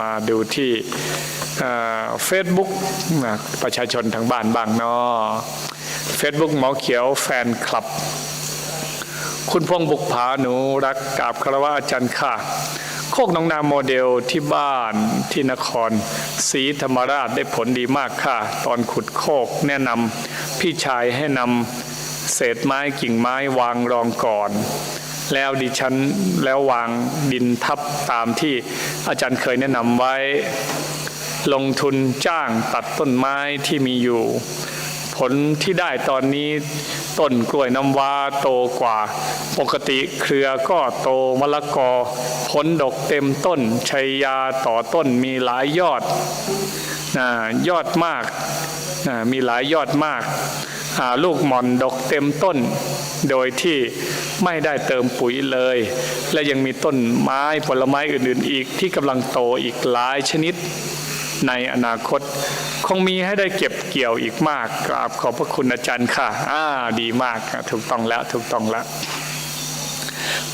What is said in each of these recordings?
มาดูที่เฟซบุ๊กประชาชนทางบ้านบางนอเฟซบุ๊กหมอเขียวแฟนคลับ คุณพงษ์บุกผาหนูรักกราบคารวะอาจารย์ค่ะ โคกน้องนาโมเดลที่บ้านที่นครศรีธรรมราชได้ผลดีมากค่ะ ตอนขุดโคกแนะนำพี่ชายให้นำเศษไม้กิ่งไม้วางรองก่อน แล้วดิฉันแล้ววางดินทับตามที่อาจารย์เคยแนะนำไว้ ลงทุนจ้างตัดต้นไม้ที่มีอยู่ ผลที่ได้ตอนนี้ต้นกล้วยน้ำว้าโตกว่า ปกติเครือก็โตมะละกอ ผลดกเต็มต้นชัยยาต่อต้นมีหลายยอดยอดมากมีหลายยอดมาก ลูกหม่อนดกเต็มต้น โดยที่ ไม่ได้เติมปุ๋ยเลย และยังมีต้นไม้ผลไม้อื่นๆ อีกที่กำลังโตอีกหลายชนิดในอนาคต คงมีให้ได้เก็บเกี่ยวอีกมากกราบขอบพระคุณอาจารย์ค่ะ อ่าดีมากถูกต้องแล้วถูกต้องแล้ว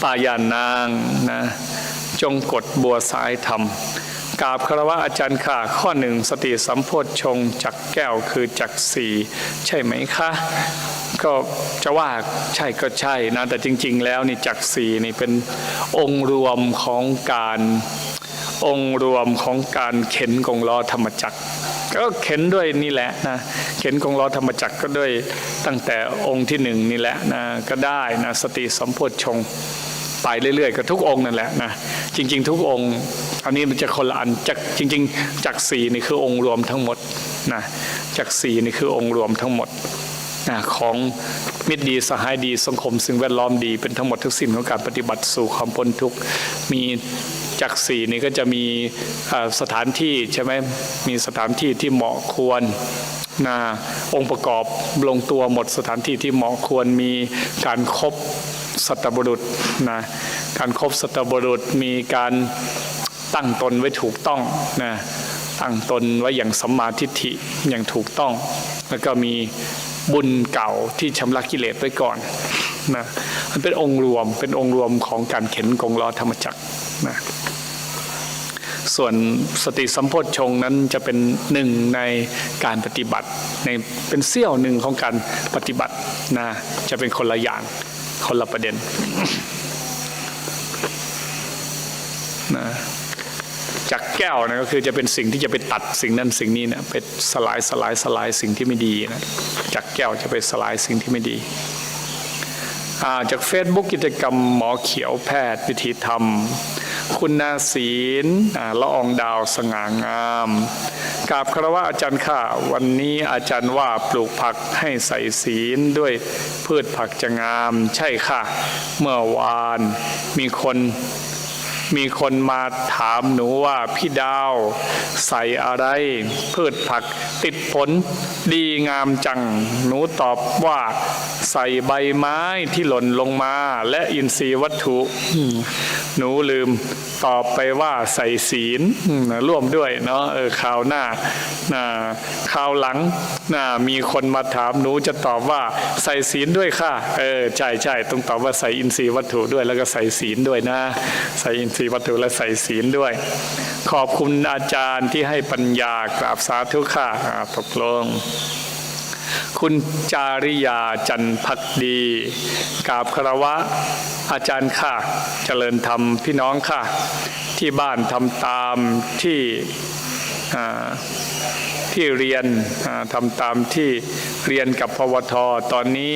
ป่ายานางนะจงกดบัวสายธรรมกราบคารวะอาจารย์ค่ะ ข้อหนึ่งสติสัมโพธชงจักแก้วคือจักสี่ใช่ไหมคะ ก็จะว่าใช่ก็ใช่นะแต่จริง ๆ แล้วนี่จักสี่นี่เป็นองค์รวมของการองค์รวมของการเข็นกงล้อธรรมจักร ก็เข็นด้วยนี่แหละนะเข็นกงล้อธรรมจักรก็ด้วยตั้งแต่องค์ที่หนึ่งนี่แหละนะก็ได้นะสติสัมโพชงไปเรื่อยๆกับทุกองค์นั่นแหละนะจริง ๆ ทุกองค์อันนี้มันจะคนละอันจากจริง ๆจากสี่นี่คือองค์รวมทั้งหมดนะจากสี่นี่คือองค์รวมทั้งหมด ของมิตรดีสหายดีสังคม สิ่งแวดล้อมดีเป็นทั้งหมดทุกสิ่งของการปฏิบัติสู่ความพ้นทุกข์มีจากสี่นี่ก็จะมีสถานที่ใช่ไหมมีสถานที่ที่เหมาะควรนะองค์ประกอบลงตัวหมดสถานที่ที่เหมาะควรมีการครบสัตบุรุษนะการครบสัตบุรุษมีการตั้งตนไว้ถูกต้องนะตั้งตนไว้อย่างสัมมาทิฏฐิอย่างถูกต้อง แล้วก็มี บุญเก่าที่ชำระกิเลสไว้ก่อนนะมันเป็นองค์รวมเป็นองค์รวมของการเข็นกงล้อธรรมจักรนะส่วนสติสัมโพธชงนั้นจะเป็นหนึ่งในการปฏิบัติในเป็นเสี้ยวหนึ่งของการปฏิบัตินะจะเป็นคนละอย่างคนละประเด็นนะ จากแก้วนะก็คือจะเป็นสิ่งที่จะไปตัดสิ่งนั้นสิ่งนี้นะไปสลายสลายสลายสิ่งที่ไม่ดีนะจากแก้วจะไปสลายสิ่งที่ไม่ดีาจาก Facebook กิจกรรมหมอเขียวแพทย์วิธีธรรม คุณนาศีลละอองดาวสง่างามกราบคารวะอาจารย์ค่ะ วันนี้อาจารย์ว่าปลูกผักให้ใส่ศีลด้วยพืชผักจะงาม ใช่ค่ะ เมื่อวานมีคน มีคนมาถามหนูว่าพี่ดาวใส่อะไร พืชผักติดผลดีงามจัง หนูตอบว่า ใส่ใบไม้ที่หล่นลงมา และอินทรีย์วัตถุอืมหนูลืมตอบไปว่าใส่ศีลอืมร่วมด้วยเนาะเออคราวหน้านะคราวหลังนะมีคนมาถามหนูจะตอบว่าใส่ศีลด้วยค่ะ เออใช่ใช่ต้องตอบว่าใส่อินทรีย์วัตถุด้วยแล้วก็ใส่ศีลด้วยนะ ใส่อินทรีย์วัตถุและใส่ศีลด้วย ขอบคุณอาจารย์ที่ให้ปัญญากราบสาธุค่ะอ่าตกลง คุณจาริยาจันพักดีกราบคารวะ อาจารย์ค่ะ เจริญธรรมพี่น้องค่ะ ที่บ้านทำตามที่ที่เรียนทำตามที่เรียนกับพวทตอนนี้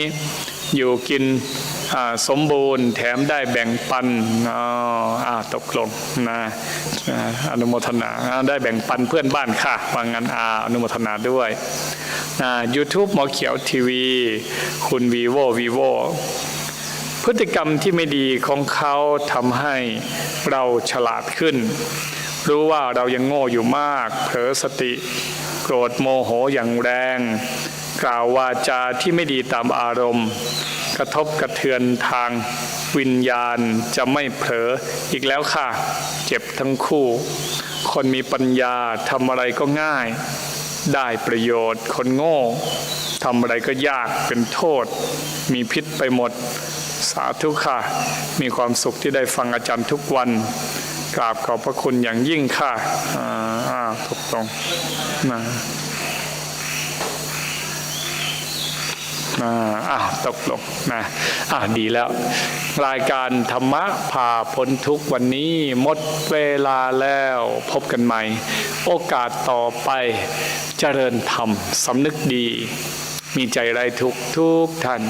อยู่กินสมบูรณ์แถมได้แบ่งปันอ๋อตกลงนะอนุโมทนาได้แบ่งปันเพื่อนบ้านค่ะว่างั้นอาอนุโมทนาด้วย ยูทูบหมอเขียวทีวี คุณวีโววีโวพฤติกรรมที่ไม่ดีของเขาทำให้เราฉลาดขึ้น รู้ว่าเรายังโง่อยู่มาก เผลอสติ โกรธโมโหอย่างแรง กล่าววาจาที่ไม่ดีตามอารมณ์ กระทบกระเทือนทางวิญญาณจะไม่เผลออีกแล้วค่ะ เจ็บทั้งคู่ คนมีปัญญาทำอะไรก็ง่าย ได้ประโยชน์ คนโง่ทำอะไรก็ยากเป็นโทษ มีพิษไปหมด สาธุค่ะ มีความสุขที่ได้ฟังอาจารย์ทุกวัน กราบขอบพระคุณอย่างยิ่งค่ะ อ่าถูกต้องนะ อ่าอ่าตกลงนะอ่าดีแล้ว รายการธรรมะพาพ้นทุกวันนี้หมดเวลาแล้วพบกันใหม่ โอกาสต่อไปเจริญธรรมสำนึกดี มีใจไรทุกทุกท่าน